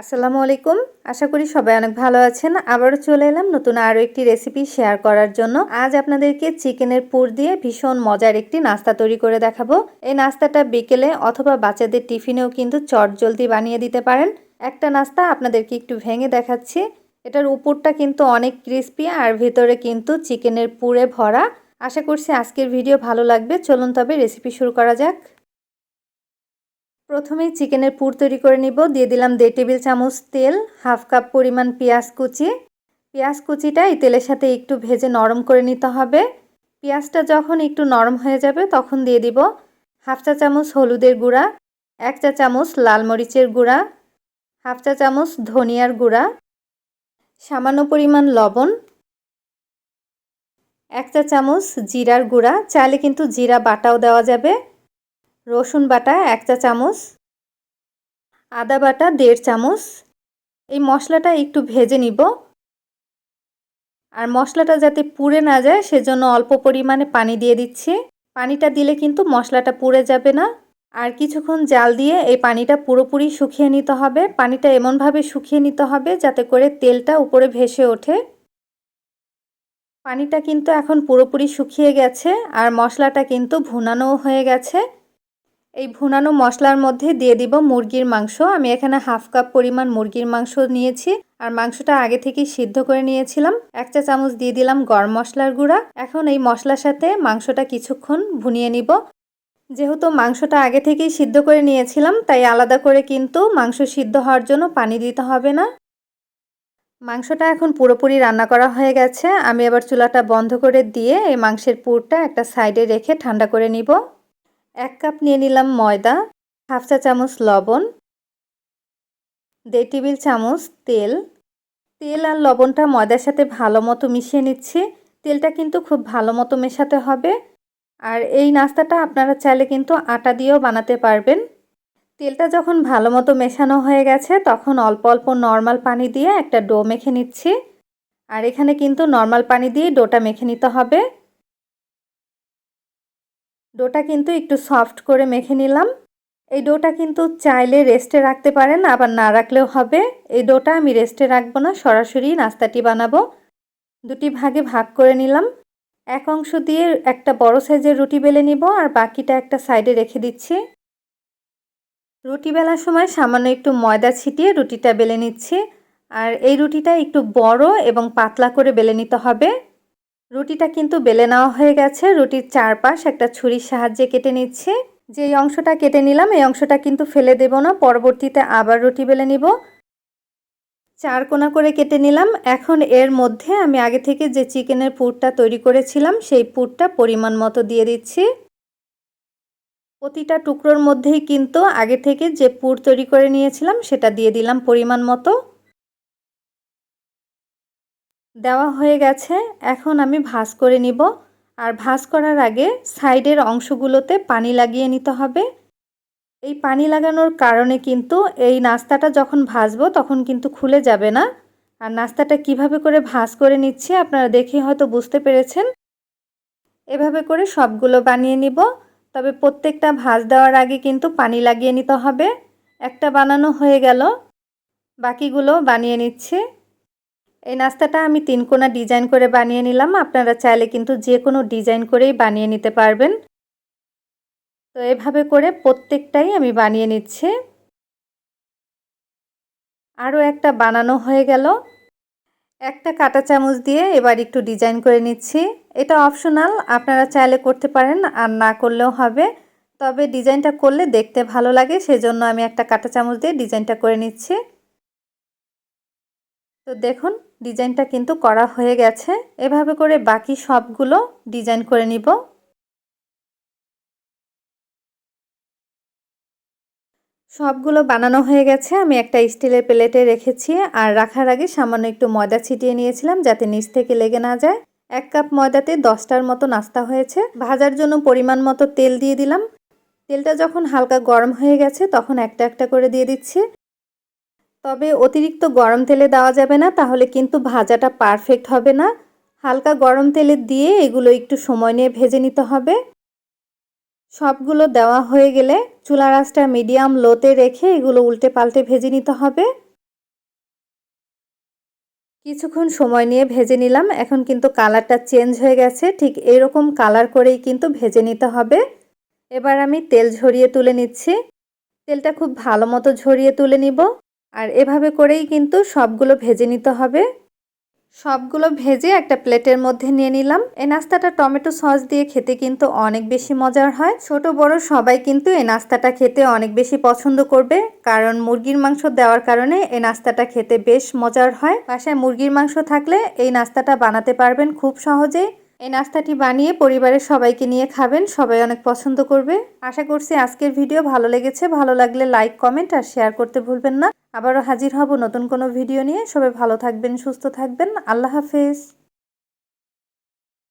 আসসালামু আলাইকুম। আশা করি সবাই অনেক ভালো আছেন। আবারও চলে এলাম নতুন আরও একটি রেসিপি শেয়ার করার জন্য। আজ আপনাদেরকে চিকেনের পুর দিয়ে ভীষণ মজার একটি নাস্তা তৈরি করে দেখাবো। এই নাস্তাটা বিকেলে অথবা বাচ্চাদের টিফিনেও কিন্তু চট জলদি বানিয়ে দিতে পারেন। একটা নাস্তা আপনাদেরকে একটু ভেঙে দেখাচ্ছি। এটার উপরটা কিন্তু অনেক ক্রিস্পি আর ভিতরে কিন্তু চিকেনের পুরে ভরা। আশা করছি আজকের ভিডিও ভালো লাগবে। চলুন তবে রেসিপি শুরু করা যাক। প্রথমেই চিকেনের পুর তৈরি করে নিব। দিয়ে দিলাম দেড় টেবিল চামচ তেল, হাফ কাপ পরিমাণ পেঁয়াজ কুচি। পেঁয়াজ কুচিটা এই তেলের সাথে একটু ভেজে নরম করে নিতে হবে। পেঁয়াজটা যখন একটু নরম হয়ে যাবে তখন দিয়ে দিব হাফ চা চামচ হলুদের গুঁড়া, এক চা চামচ লাল মরিচের গুঁড়া, হাফ চা চামচ ধনিয়ার গুঁড়া, সামান্য পরিমাণ লবণ, এক চা চামচ জিরার গুঁড়া। চাইলে কিন্তু জিরা বাটাও দেওয়া যাবে। রসুন বাটা এক চা চামচ, আদা বাটা দেড় চামচ। এই মশলাটা একটু ভেজে নিব। আর মশলাটা যাতে পুড়ে না যায়, সেজন্য অল্প পরিমাণে পানি দিয়ে দিচ্ছি। পানিটা দিলে কিন্তু মশলাটা পুড়ে যাবে না। আর কিছুক্ষণ জাল দিয়ে এই পানিটা পুরোপুরি শুকিয়ে নিতে হবে। পানিটা এমনভাবে শুকিয়ে নিতে হবে যাতে করে তেলটা উপরে ভেসে ওঠে। পানিটা কিন্তু এখন পুরোপুরি শুকিয়ে গেছে, আর মশলাটা কিন্তু ভুনানোও হয়ে গেছে। এই ভুনানো মশলার মধ্যে দিয়ে দিব মুরগির মাংস। আমি এখানে হাফ কাপ পরিমাণ মুরগির মাংস নিয়েছি আর মাংসটা আগে থেকেই সিদ্ধ করে নিয়েছিলাম। এক চা চামচ দিয়ে দিলাম গরম মশলার গুঁড়া। এখন এই মশলার সাথে মাংসটা কিছুক্ষণ ভুনিয়ে নিব। যেহেতু মাংসটা আগে থেকেই সিদ্ধ করে নিয়েছিলাম, তাই আলাদা করে কিন্তু মাংস সিদ্ধ হওয়ার জন্য পানি দিতে হবে না। মাংসটা এখন পুরোপুরি রান্না করা হয়ে গেছে। আমি এবার চুলাটা বন্ধ করে দিয়ে এই মাংসের পুরটা একটা সাইডে রেখে ঠান্ডা করে নিব। এক কাপ নিয়ে নিলাম ময়দা, হাফ চা চামচ লবণ, দেড় টেবিল চামচ তেল। তেল আর লবণটা ময়দার সাথে ভালো মতো মিশিয়ে নিচ্ছি। তেলটা কিন্তু খুব ভালো মতো মেশাতে হবে। আর এই নাস্তাটা আপনারা চাইলে কিন্তু আটা দিয়েও বানাতে পারবেন। তেলটা যখন ভালো মতো মেশানো হয়ে গেছে, তখন অল্প অল্প নর্মাল পানি দিয়ে একটা ডো মেখে নিচ্ছি। আর এখানে কিন্তু নর্মাল পানি দিয়ে ডোটা মেখে নিতে হবে। ডোটা কিন্তু একটু সফট করে মেখে নিলাম। এই ডোটা কিন্তু চাইলে রেস্টে রাখতে পারেন, আবার না রাখলেও হবে। এই ডোটা আমি রেস্টে রাখব না, সরাসরি নাস্তাটি বানাবো। দুটি ভাগে ভাগ করে নিলাম। এক অংশ দিয়ে একটা বড় সাইজের রুটি বেলে নিব, আর বাকিটা একটা সাইডে রেখে দিচ্ছি। রুটি বেলার সময় সামান্য একটু ময়দা ছিটিয়ে রুটিটা বেলে নিচ্ছি। আর এই রুটিটা একটু বড় এবং পাতলা করে বেলে নিতে হবে। রুটিটা কিন্তু বেলে নেওয়া হয়ে গেছে। রুটির চারপাশ একটা ছুরির সাহায্যে কেটে নিচ্ছে। যে অংশটা কেটে নিলাম, এই অংশটা কিন্তু ফেলে দেব না। পরবর্তীতে আবার রুটি বেলে নিব। চার কোনা করে কেটে নিলাম। এখন এর মধ্যে আমি আগে থেকে যে চিকেনের পুরটা তৈরি করেছিলাম, সেই পুরটা পরিমাণ মতো দিয়ে দিচ্ছি। প্রতিটা টুকরোর মধ্যেই কিন্তু আগে থেকে যে পুর তৈরি করে নিয়েছিলাম, সেটা দিয়ে দিলাম পরিমাণ মতো। দেওয়া হয়ে গেছে। এখন আমি ভাজ করে নিব। আর ভাজ করার আগে সাইডের অংশগুলোতে পানি লাগিয়ে নিতে হবে। এই পানি লাগানোর কারণে কিন্তু এই নাস্তাটা যখন ভাজবো তখন কিন্তু খুলে যাবে না। আর নাস্তাটা কীভাবে করে ভাজ করে নিচ্ছে আপনারা দেখে হয়তো বুঝতে পেরেছেন। এভাবে করে সবগুলো বানিয়ে নিব। তবে প্রত্যেকটা ভাজ দেওয়ার আগে কিন্তু পানি লাগিয়ে নিতে হবে। একটা বানানো হয়ে গেল। বাকিগুলো বানিয়ে নিচ্ছে। এই নাস্তাটা আমি তিন কোনা ডিজাইন করে বানিয়ে নিলাম। আপনারা চাইলে কিন্তু যে কোনো ডিজাইন করেই বানিয়ে নিতে পারবেন। তো এভাবে করে প্রত্যেকটাই আমি বানিয়ে নিচ্ছি। আরও একটা বানানো হয়ে গেল। একটা কাটা চামচ দিয়ে এবার একটু ডিজাইন করে নিচ্ছি। এটা অপশনাল, আপনারা চাইলে করতে পারেন আর না করলেও হবে। তবে ডিজাইনটা করলে দেখতে ভালো লাগে, সেজন্য আমি একটা কাটা চামচ দিয়ে ডিজাইনটা করে নিচ্ছি। তো দেখুন ডিজাইনটা কিন্তু করা হয়ে গেছে। এভাবে করে বাকি সবগুলো ডিজাইন করে নিব। সবগুলো বানানো হয়ে গেছে। আমি একটা স্টিলের প্লেটে রেখেছি আর রাখার আগে সামান্য একটু ময়দা ছিটিয়ে নিয়েছিলাম যাতে নিচ থেকে লেগে না যায়। এক কাপ ময়দাতে দশটার মতো নাস্তা হয়েছে। ভাজার জন্য পরিমাণ মতো তেল দিয়ে দিলাম। তেলটা যখন হালকা গরম হয়ে গেছে তখন একটা একটা করে দিয়ে দিচ্ছি। তবে অতিরিক্ত গরম তেলে দেওয়া যাবে না, তাহলে কিন্তু ভাজাটা পারফেক্ট হবে না। হালকা গরম তেলে দিয়ে এগুলো একটু সময় নিয়ে ভেজে নিতে হবে। সবগুলো দেওয়া হয়ে গেলে চুলা আঁচটা মিডিয়াম লোতে রেখে এগুলো উল্টে পাল্টে ভেজে নিতে হবে। কিছুক্ষণ সময় নিয়ে ভেজে নিলাম, এখন কিন্তু কালারটা চেঞ্জ হয়ে গেছে, ঠিক এরকম কালার করেই কিন্তু ভেজে নিতে হবে। এবার আমি তেল ঝরিয়ে তুলে নিচ্ছি। তেলটা খুব ভালো মতো ঝরিয়ে তুলে নিব। আর এভাবে করেই কিন্তু সবগুলো ভেজে নিতে হবে। সবগুলো ভেজে একটা প্লেটের মধ্যে নিয়ে নিলাম। এই নাস্তাটা টমেটো সস দিয়ে খেতে কিন্তু অনেক বেশি মজার হয়। ছোট, বড় সবাই কিন্তু এই নাস্তাটা খেতে অনেক বেশি পছন্দ করবে। কারণ মুরগির মাংস দেওয়ার কারণে এই নাস্তাটা খেতে বেশ মজার হয়। বাসায় মুরগির মাংস থাকলে এই নাস্তাটা বানাতে পারবেন খুব সহজেই। এই নাস্তাটি বানিয়ে পরিবারের সবাইকে নিয়ে খাবেন, সবাই অনেক পছন্দ করবে। আশা করছি আজকের ভিডিও ভালো লেগেছে। ভালো লাগলে লাইক, কমেন্ট আর শেয়ার করতে ভুলবেন না। আবারও হাজির হব নতুন কোনো ভিডিও নিয়ে। সবাই ভালো থাকবেন সুস্থ থাকবেন। আল্লাহ হাফেজ।